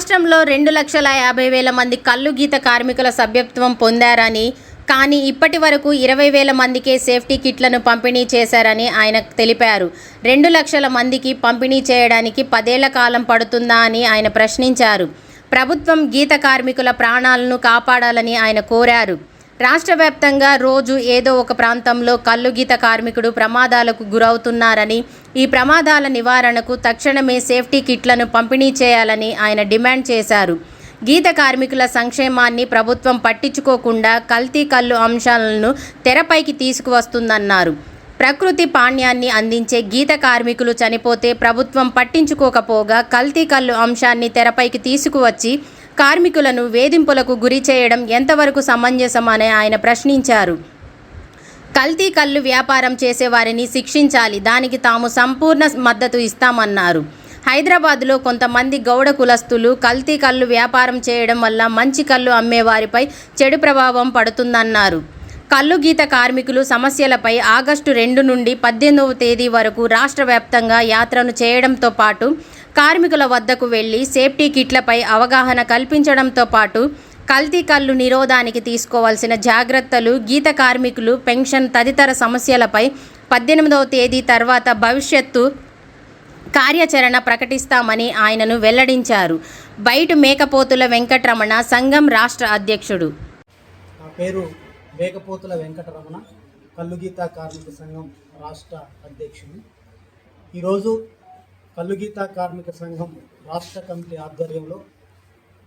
రాష్ట్రంలో రెండు లక్షల యాభై వేల మంది కళ్ళు గీత కార్మికుల సభ్యత్వం పొందారని కానీ ఇప్పటి వరకు ఇరవై వేల మందికే సేఫ్టీ కిట్లను పంపిణీ చేశారని ఆయన తెలిపారు. రెండు లక్షల మందికి పంపిణీ చేయడానికి పదేళ్ళ కాలం పడుతుందా అని ఆయన ప్రశ్నించారు. ప్రభుత్వం గీత కార్మికుల ప్రాణాలను కాపాడాలని ఆయన కోరారు. రాష్ట్ర వ్యాప్తంగా రోజు ఏదో ఒక ప్రాంతంలో కల్లు గీత కార్మికుడు ప్రమాదాలకు గురవుతున్నారని ఈ ప్రమాదాల నివారణకు తక్షణమే సేఫ్టీ కిట్లను పంపిణీ చేయాలని ఆయన డిమాండ్ చేశారు. గీత కార్మికుల సంక్షేమాన్ని ప్రభుత్వం పట్టించుకోకుండా కల్తీ కల్లు అంశాలను తెరపైకి తీసుకువస్తుందన్నారు. ప్రకృతి పాణ్యాన్ని అందించే గీత కార్మికులు చనిపోతే ప్రభుత్వం పట్టించుకోకపోగా కల్తీ కల్లు అంశాన్ని తెరపైకి తీసుకువచ్చి కార్మికులను వేధింపులకు గురి చేయడం ఎంతవరకు సమంజసమని ఆయన ప్రశ్నించారు. కల్తీ కళ్ళు వ్యాపారం చేసేవారిని శిక్షించాలి దానికి తాము సంపూర్ణ మద్దతు ఇస్తామన్నారు. హైదరాబాద్లో కొంతమంది గౌడ కులస్తులు కల్తీ కళ్ళు వ్యాపారం చేయడం వల్ల మంచి కళ్ళు అమ్మేవారిపై చెడు ప్రభావం పడుతుందన్నారు. కల్లు గీత కార్మికులు సమస్యలపై ఆగస్టు రెండు నుండి పద్దెనిమిదవ తేదీ వరకు రాష్ట్ర వ్యాప్తంగా యాత్రను చేయడంతో పాటు కార్మికుల వద్దకు వెళ్ళి సేఫ్టీ కిట్లపై అవగాహన కల్పించడంతో పాటు కల్తీ కళ్ళు నిరోధానికి తీసుకోవాల్సిన జాగ్రత్తలు గీత కార్మికులు పెన్షన్ తదితర సమస్యలపై పద్దెనిమిదవ తేదీ తర్వాత భవిష్యత్తు కార్యాచరణ ప్రకటిస్తామని ఆయనను వెల్లడించారు. బయట మేకపోతుల వెంకటరమణ సంఘం రాష్ట్ర అధ్యక్షుడు. నా పేరు మేకపోతుల వెంకటరమణ కల్లుగీత కార్మిక సంఘం రాష్ట్ర అధ్యక్షుడు. ఈరోజు కల్లుగీత కార్మిక సంఘం రాష్ట్ర కమిటీ ఆధ్వర్యంలో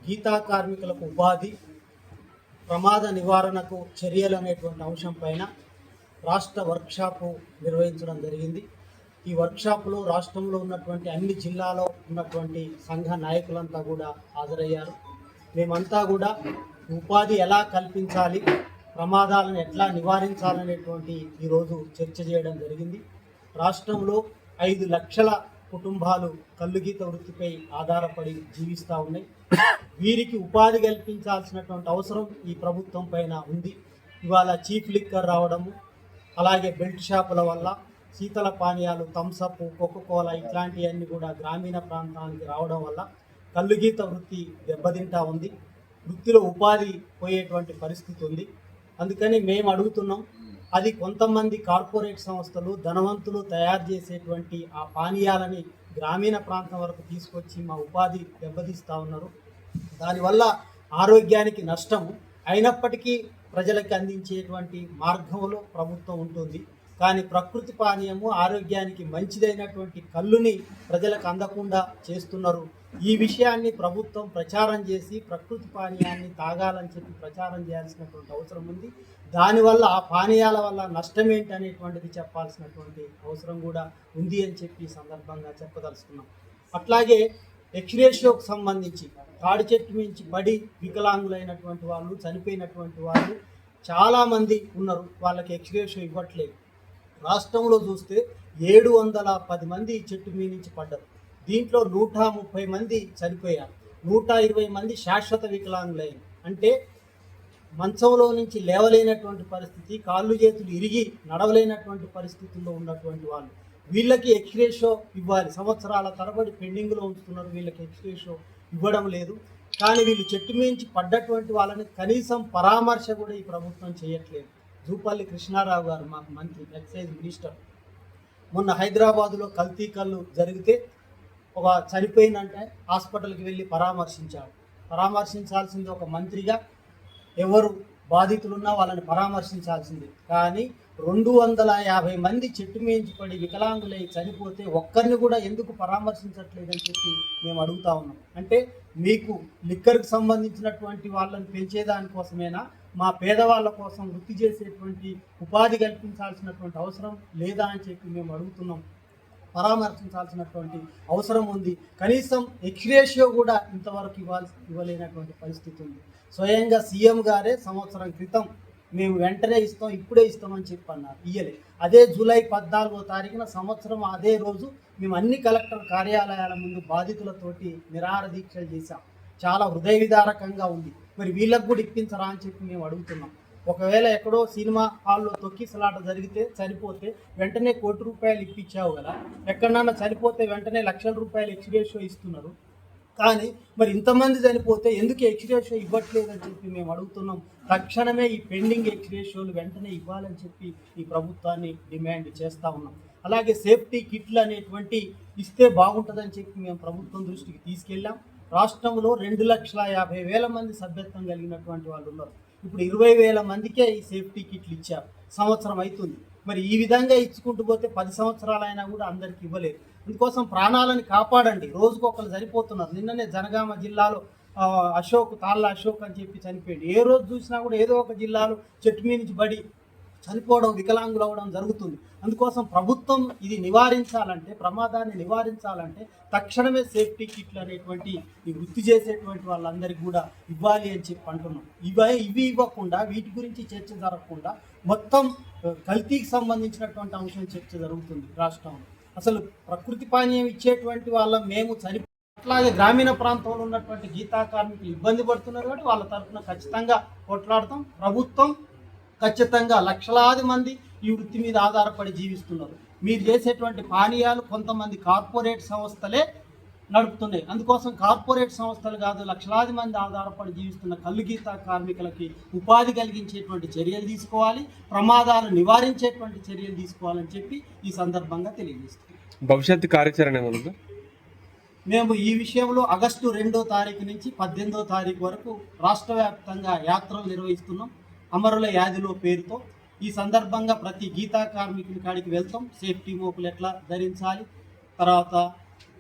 గీతా కార్మికులకు ఉపాధి ప్రమాద నివారణకు చర్యలు అనేటువంటి అంశం పైన రాష్ట్ర వర్క్షాపు నిర్వహించడం జరిగింది. ఈ వర్క్షాప్లో రాష్ట్రంలో ఉన్నటువంటి అన్ని జిల్లాలో ఉన్నటువంటి సంఘ నాయకులంతా కూడా హాజరయ్యారు. మేమంతా కూడా ఉపాధి ఎలా కల్పించాలి ప్రమాదాలను ఎట్లా నివారించాలనేటువంటి ఈరోజు చర్చ చేయడం జరిగింది. రాష్ట్రంలో ఐదు లక్షల కుటుంబాలు కల్లుగీత వృత్తిపై ఆధారపడి జీవిస్తూ ఉన్నాయి. వీరికి ఉపాధి కల్పించాల్సినటువంటి అవసరం ఈ ప్రభుత్వం పైన ఉంది. ఇవాళ చీఫ్ లిక్కర్ రావడము అలాగే బెల్ట్ షాపుల వల్ల శీతల పానీయాలు థమ్సప్ కోకోకోలా ఇట్లాంటివన్నీ కూడా గ్రామీణ ప్రాంతానికి రావడం వల్ల కల్లుగీత వృత్తి దెబ్బతింటా ఉంది. వృత్తిలో ఉపాధి పోయేటువంటి పరిస్థితి ఉంది. అందుకని మేము అడుగుతున్నాం అది కొంతమంది కార్పొరేట్ సంస్థలు ధనవంతులు తయారు చేసేటువంటి ఆ పానీయాలని గ్రామీణ ప్రాంతం వరకు తీసుకొచ్చి మా ఉపాధి దెబ్బతీస్తూ ఉన్నారు. దానివల్ల ఆరోగ్యానికి నష్టం అయినప్పటికీ ప్రజలకు అందించేటువంటి మార్గంలో ప్రభుత్వం ఉంటుంది. కానీ ప్రకృతి పానీయము ఆరోగ్యానికి మంచిదైనటువంటి కళ్ళుని ప్రజలకు అందకుండా చేస్తున్నారు. ఈ విషయాన్ని ప్రభుత్వం ప్రచారం చేసి ప్రకృతి పానీయాన్ని తాగాలని చెప్పి ప్రచారం చేయాల్సినటువంటి అవసరం ఉంది. దానివల్ల ఆ పానీయాల వల్ల నష్టం ఏంటి అనేటువంటిది చెప్పాల్సినటువంటి అవసరం కూడా ఉంది అని చెప్పి సందర్భంగా చెప్పదలుచుకున్నాం. అట్లాగే ఎక్స్రేషియోకు సంబంధించి తాడి చెట్టు మించి పడి వికలాంగులైనటువంటి వాళ్ళు చనిపోయినటువంటి వాళ్ళు చాలామంది ఉన్నారు. వాళ్ళకి ఎక్స్రేషియో ఇవ్వట్లేదు. రాష్ట్రంలో చూస్తే ఏడు వందల పది మంది చెట్టు మీ నుంచి పడ్డారు. దీంట్లో నూట ముప్పై మంది చనిపోయారు. నూట ఇరవై మంది శాశ్వత వికలాంగులైన. అంటే మంచంలో నుంచి లేవలేనటువంటి పరిస్థితి కాళ్ళు చేతులు ఇరిగి నడవలేనటువంటి పరిస్థితుల్లో ఉన్నటువంటి వాళ్ళు. వీళ్ళకి ఎక్స్రేషో ఇవ్వాలి. సంవత్సరాల తరబడి పెండింగ్లో ఉంచుతున్నారు. వీళ్ళకి ఎక్స్రేషో ఇవ్వడం లేదు. కానీ వీళ్ళు చెట్టు మించి పడ్డటువంటి వాళ్ళని కనీసం పరామర్శ కూడా ఈ ప్రభుత్వం చేయట్లేదు. జూపల్లి కృష్ణారావు గారు మాకు మంత్రి ఎక్సైజ్ మినిస్టర్. మొన్న హైదరాబాదులో కల్తీ కళ్ళు జరిగితే ఒక చనిపోయిందంటే హాస్పిటల్కి వెళ్ళి పరామర్శించాడు పరామర్శించాల్సింది ఒక మంత్రిగా ఎవరు బాధితులున్నా వాళ్ళని పరామర్శించాల్సింది. కానీ రెండు వందల యాభై మంది చెట్టు మేయించి పడి వికలాంగులై చనిపోతే ఒక్కరిని కూడా ఎందుకు పరామర్శించట్లేదని చెప్పి మేము అడుగుతా ఉన్నాం. అంటే మీకు లిక్కర్కి సంబంధించినటువంటి వాళ్ళని పెంచేదానికోసమేనా మా పేదవాళ్ళ కోసం వృత్తి చేసేటువంటి ఉపాధి కల్పించాల్సినటువంటి అవసరం లేదా అని చెప్పి మేము అడుగుతున్నాం. పరామర్శించాల్సినటువంటి అవసరం ఉంది. కనీసం ఎక్స్రేషియో కూడా ఇంతవరకు ఇవ్వాల్సి ఇవ్వలేనటువంటి పరిస్థితి ఉంది. స్వయంగా సీఎం గారే సంవత్సరం క్రితం మేము వెంటనే ఇస్తాం ఇప్పుడే ఇస్తామని చెప్పి అన్నారు. ఇయ్యలే. అదే జూలై పద్నాలుగో తారీఖున సంవత్సరం అదే రోజు మేము అన్ని కలెక్టర్ కార్యాలయాల ముందు బాధితులతోటి నిరాహార దీక్షలు చేశాం. చాలా హృదయ విదారకంగా ఉంది. మరి వీళ్ళకు కూడా ఇప్పించరా అని చెప్పి మేము అడుగుతున్నాం. ఒకవేళ ఎక్కడో సినిమా హాల్లో తొక్కిసలాట జరిగితే చనిపోతే వెంటనే కోటి రూపాయలు ఇప్పించావు కదా. ఎక్కడన్నా చనిపోతే వెంటనే లక్షల రూపాయలు ఎక్స్గ్రేషియో ఇస్తున్నారు. కానీ మరి ఇంతమంది చనిపోతే ఎందుకు ఎక్స్రేషో ఇవ్వట్లేదని చెప్పి మేము అడుగుతున్నాం. తక్షణమే ఈ పెండింగ్ ఎక్స్రేషోలు వెంటనే ఇవ్వాలని చెప్పి ఈ ప్రభుత్వాన్ని డిమాండ్ చేస్తూ ఉన్నాం. అలాగే సేఫ్టీ కిట్లు అనేటువంటి ఇస్తే బాగుంటుందని చెప్పి మేము ప్రభుత్వం దృష్టికి తీసుకెళ్ళాం. రాష్ట్రంలో రెండు లక్షల యాభై వేల మంది సభ్యత్వం కలిగినటువంటి వాళ్ళు ఉన్నారు. ఇప్పుడు ఇరవై వేల మందికే ఈ సేఫ్టీ కిట్లు ఇచ్చారు. సంవత్సరం అవుతుంది మరి ఈ విధంగా ఇచ్చుకుంటూ పోతే పది సంవత్సరాలైనా కూడా అందరికి ఇవ్వలేరు. అందుకోసం ప్రాణాలను కాపాడండి. రోజుకు ఒకరు సరిపోతున్నారు. నిన్ననే జనగామ జిల్లాలో అశోక్ తాళ్ళ అశోక్ అని చెప్పి చనిపోయాడు. ఏ రోజు చూసినా కూడా ఏదో ఒక జిల్లాలో చెట్టు మీద నుంచి బడి చనిపోవడం వికలాంగులు అవ్వడం జరుగుతుంది. అందుకోసం ప్రభుత్వం ఇది నివారించాలంటే ప్రమాదాన్ని నివారించాలంటే తక్షణమే సేఫ్టీ కిట్లు అనేటువంటి ఈ వృత్తి చేసేటువంటి వాళ్ళందరికీ కూడా ఇవ్వాలి అని చెప్పి అంటున్నాం. ఇవి ఇవి ఇవ్వకుండా వీటి గురించి చర్చ జరగకుండా మొత్తం కల్తీకి సంబంధించినటువంటి అంశం చర్చ జరుగుతుంది రాష్ట్రంలో. అసలు ప్రకృతి పానీయం ఇచ్చేటువంటి వాళ్ళ మేము చని అట్లాగే గ్రామీణ ప్రాంతంలో ఉన్నటువంటి గీతా కార్మికులు ఇబ్బంది పడుతున్నారు కాబట్టి వాళ్ళ తరఫున ఖచ్చితంగా కొట్లాడతాం. ప్రభుత్వం ఖచ్చితంగా లక్షలాది మంది ఈ వృత్తి మీద ఆధారపడి జీవిస్తున్నారు. మీరు చేసేటువంటి పానీయాలు కొంతమంది కార్పొరేట్ సంస్థలే నడుపుతున్నాయి. అందుకోసం కార్పొరేట్ సంస్థలు కాదు లక్షలాది మంది ఆధారపడి జీవిస్తున్న కళ్ళు గీత కార్మికులకి ఉపాధి కలిగించేటువంటి చర్యలు తీసుకోవాలి ప్రమాదాలు నివారించేటువంటి చర్యలు తీసుకోవాలని చెప్పి ఈ సందర్భంగా తెలియజేస్తున్నాం. భవిష్యత్తు కార్యాచరణ? మేము ఈ విషయంలో ఆగస్టు రెండో తారీఖు నుంచి పద్దెనిమిదో తారీఖు వరకు రాష్ట్ర వ్యాప్తంగా యాత్రలు నిర్వహిస్తున్నాం. అమరుల యాదిలో పేరుతో ఈ సందర్భంగా ప్రతి గీతా కార్మికుని కాడికి వెళ్తాం. సేఫ్టీ మోకులు ఎట్లా ధరించాలి? తర్వాత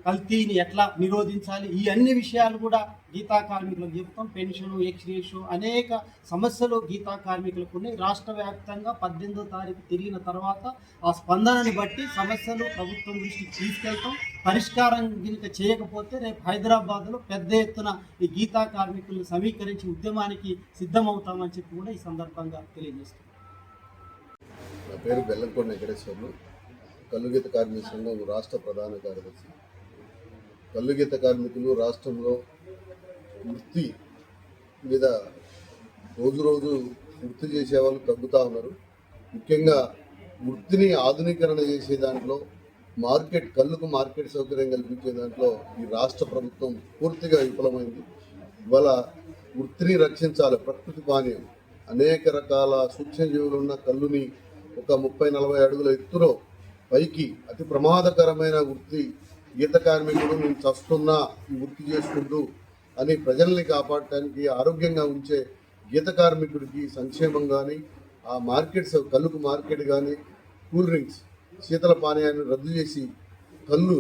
కల్తీని ఎట్లా నిరోధించాలి? ఈ అన్ని విషయాలు కూడా గీతా కార్మికులకు చెప్తాం పెన్షన్ ఎక్స్రేషు అనేక సమస్యలు గీతా కార్మికులకు ఉన్నాయి. రాష్ట్ర వ్యాప్తంగా పద్దెనిమిదో తారీఖు తిరిగిన తర్వాత ఆ స్పందనని బట్టి సమస్యలు ప్రభుత్వం దృష్టికి తీసుకెళ్తాం. పరిష్కారం కనుక చేయకపోతే రేపు హైదరాబాద్లో పెద్ద ఎత్తున ఈ గీతా కార్మికులను సమీకరించి ఉద్యమానికి సిద్ధమవుతామని చెప్పి కూడా ఈ సందర్భంగా తెలియజేస్తాం నా పేరు బెల్లంకొండ వెంకటేశ్వర్లు. కల్లుగీత కార్మిక సంఘం రాష్ట్ర ప్రధాన కార్యదర్శి. కల్లుగీత కార్మికులు రాష్ట్రంలో వృత్తి మీద రోజు రోజు వృత్తి చేసే వాళ్ళు తగ్గుతూ ఉన్నారు. ముఖ్యంగా వృత్తిని ఆధునీకరణ చేసే దాంట్లో మార్కెట్ కళ్ళుకు మార్కెట్ సౌకర్యం కల్పించే దాంట్లో ఈ రాష్ట్ర ప్రభుత్వం పూర్తిగా విఫలమైంది. ఇవాళ వృత్తిని రక్షించాలి ప్రకృతి పానీయం. అనేక రకాల సూక్ష్మజీవులు ఉన్న కళ్ళుని ఒక ముప్పై నలభై అడుగుల ఎత్తులో పైకి అతి ప్రమాదకరమైన వృత్తి గీత కార్మికుడు నేను చస్తున్నా వృత్తి చేసుకుంటూ అని ప్రజల్ని కాపాడటానికి ఆరోగ్యంగా ఉంచే గీత కార్మికుడికి సంక్షేమం కానీ ఆ మార్కెట్స్ కళ్ళుకు మార్కెట్ కానీ కూల్ డ్రింక్స్ శీతల పానీయాన్ని రద్దు చేసి కళ్ళు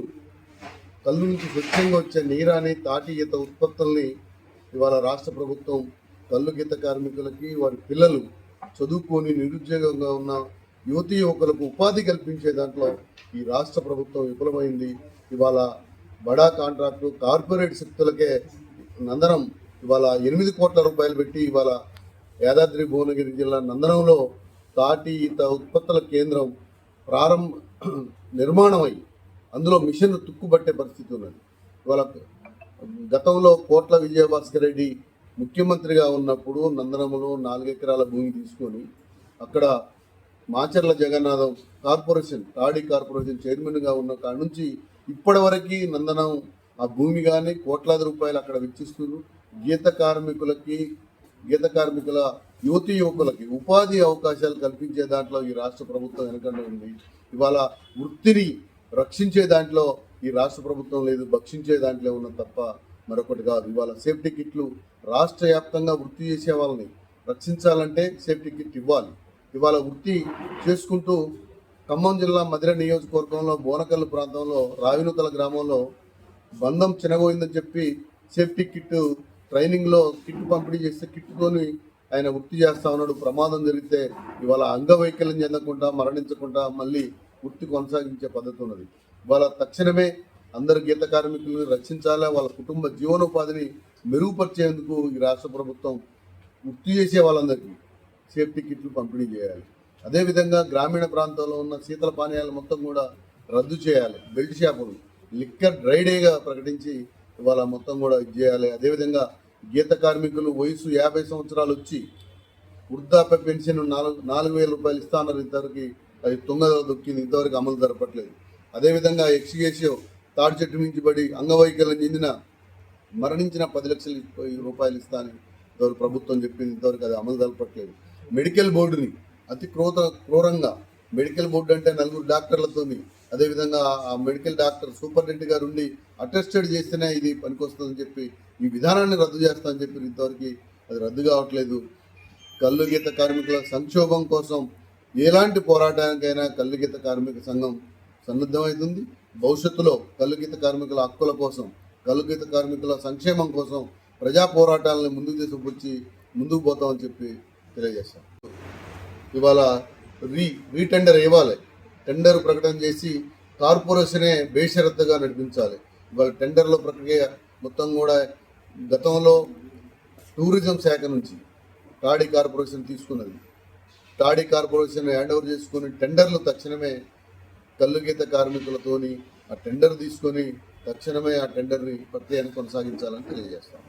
కళ్ళు నుంచి స్వచ్ఛంగా వచ్చే నీరాని తాటి ఈత ఉత్పత్తుల్ని ఇవాళ రాష్ట్ర ప్రభుత్వం కళ్ళు గీత కార్మికులకి వారి పిల్లలు చదువుకొని నిరుద్యోగంగా ఉన్న యువతీ యువకులకు ఉపాధి కల్పించే దాంట్లో ఈ రాష్ట్ర ప్రభుత్వం విఫలమైంది. ఇవాళ బడా కాంట్రాక్టు కార్పొరేట్ శక్తులకే నందనం. ఇవాళ ఎనిమిది కోట్ల రూపాయలు పెట్టి ఇవాళ యాదాద్రి భువనగిరి జిల్లా నందనంలో తాటి ఈత ఉత్పత్తుల కేంద్రం ప్రారంభ నిర్మాణమై అందులో మిషన్ తుక్కుబట్టే పరిస్థితి ఉన్నది. ఇవాళ గతంలో కోట్ల విజయభాస్కర్ రెడ్డి ముఖ్యమంత్రిగా ఉన్నప్పుడు నందనములో నాలుగెకరాల భూమి తీసుకొని అక్కడ మాచర్ల జగన్నాథం కార్పొరేషన్ తాడి కార్పొరేషన్ చైర్మన్గా ఉన్న కాడ నుంచి ఇప్పటి వరకు నందనం ఆ భూమి కానీ కోట్లాది రూపాయలు అక్కడ వెచ్చిస్తున్నారు. గీత కార్మికులకి గీత కార్మికుల యువతి యువకులకి ఉపాధి అవకాశాలు కల్పించే దాంట్లో ఈ రాష్ట్ర ప్రభుత్వం వెనకండ ఉంది. ఇవాళ వృత్తిని రక్షించే దాంట్లో ఈ రాష్ట్ర ప్రభుత్వం లేదు భక్షించే దాంట్లో ఉన్న తప్ప మరొకటి కాదు. ఇవాళ సేఫ్టీ కిట్లు రాష్ట్ర వ్యాప్తంగా వృత్తి చేసే వాళ్ళని రక్షించాలంటే సేఫ్టీ కిట్ ఇవ్వాలి. ఇవాళ వృత్తి చేసుకుంటూ ఖమ్మం జిల్లా మధిర నియోజకవర్గంలో బోనకల్లు ప్రాంతంలో రావినూతల గ్రామంలో బంధం చినగోయిందని చెప్పి సేఫ్టీ కిట్ ట్రైనింగ్లో కిట్ పంపిణీ చేస్తే కిట్తోని ఆయన వృత్తి చేస్తా ఉన్నాడు. ప్రమాదం జరిగితే ఇవాళ అంగవైకల్యం చెందకుండా మరణించకుండా మళ్ళీ వృత్తి కొనసాగించే పద్ధతి ఉన్నది. ఇవాళ తక్షణమే అందరు గీత కార్మికులను రక్షించాలా వాళ్ళ కుటుంబ జీవనోపాధిని మెరుగుపరిచేందుకు ఈ రాష్ట్ర ప్రభుత్వం వృత్తి చేసే వాళ్ళందరికీ. సేఫ్టీ కిట్లు పంపిణీ చేయాలి. అదేవిధంగా గ్రామీణ ప్రాంతాల్లో ఉన్న శీతల పానీయాలు మొత్తం కూడా రద్దు చేయాలి. బెల్ట్ షాపులు లిక్కర్ డ్రై డేగా ప్రకటించి ఇవాళ మొత్తం కూడా ఇది చేయాలి. అదేవిధంగా గీత కార్మికులు వయసు యాభై సంవత్సరాలు వచ్చి వృద్ధాప్య పెన్షన్ నాలుగు నాలుగు వేల రూపాయలు ఇస్తానన్నారు ఇంతవరకు. అది తొంగలో దొక్కింది. ఇంతవరకు అమలు జరపట్లేదు. అదేవిధంగా ఎక్స్గేషియో తాడి చెట్టు నుంచి పడి అంగవైకల్యం చెందిన మరణించిన పది లక్షల రూపాయలు ఇస్తానని ఇంతవరకు ప్రభుత్వం చెప్పింది. ఇంతవరకు అది అమలు జరపట్లేదు. మెడికల్ బోర్డుని అతి క్రూత క్రూరంగా మెడికల్ బోర్డు అంటే నలుగురు డాక్టర్లతోని అదేవిధంగా ఆ మెడికల్ డాక్టర్ సూపరింటెండెంట్ గారు ఉండి అటెస్టెడ్ చేస్తేనే ఇది పనికొస్తుందని చెప్పి ఈ విధానాన్ని రద్దు చేస్తామని చెప్పి ఇంతవరకు అది రద్దు కావట్లేదు. కళ్ళు గీత కార్మికుల సంక్షోభం కోసం ఎలాంటి పోరాటానికైనా కళ్ళు గీత కార్మిక సంఘం సన్నద్ధమవుతుంది భవిష్యత్తులో కళ్ళు గీత కార్మికుల హక్కుల కోసం కళ్ళు గీత కార్మికుల సంక్షేమం కోసం ప్రజా పోరాటాలను ముందుకు తీసుకొచ్చి ముందుకు పోతామని చెప్పి తెలియజేస్తాం ఇవాళ రీ రీటెండర్ ఇవ్వాలి. టెండర్ ప్రకటన చేసి కార్పొరేషనే బేషరత్తుగా నడిపించాలి. ఇవాళ టెండర్ల ప్రక్రియ మొత్తం కూడా గతంలో టూరిజం శాఖ నుంచి టాడీ కార్పొరేషన్ తీసుకున్నది. టాడీ కార్పొరేషన్ హ్యాండ్ ఓవర్ చేసుకుని టెండర్లు తక్షణమే కల్లుగీత కార్మికులతోని ఆ టెండర్ తీసుకొని తక్షణమే ఆ టెండర్ని ప్రక్రియను కొనసాగించాలని తెలియజేస్తాం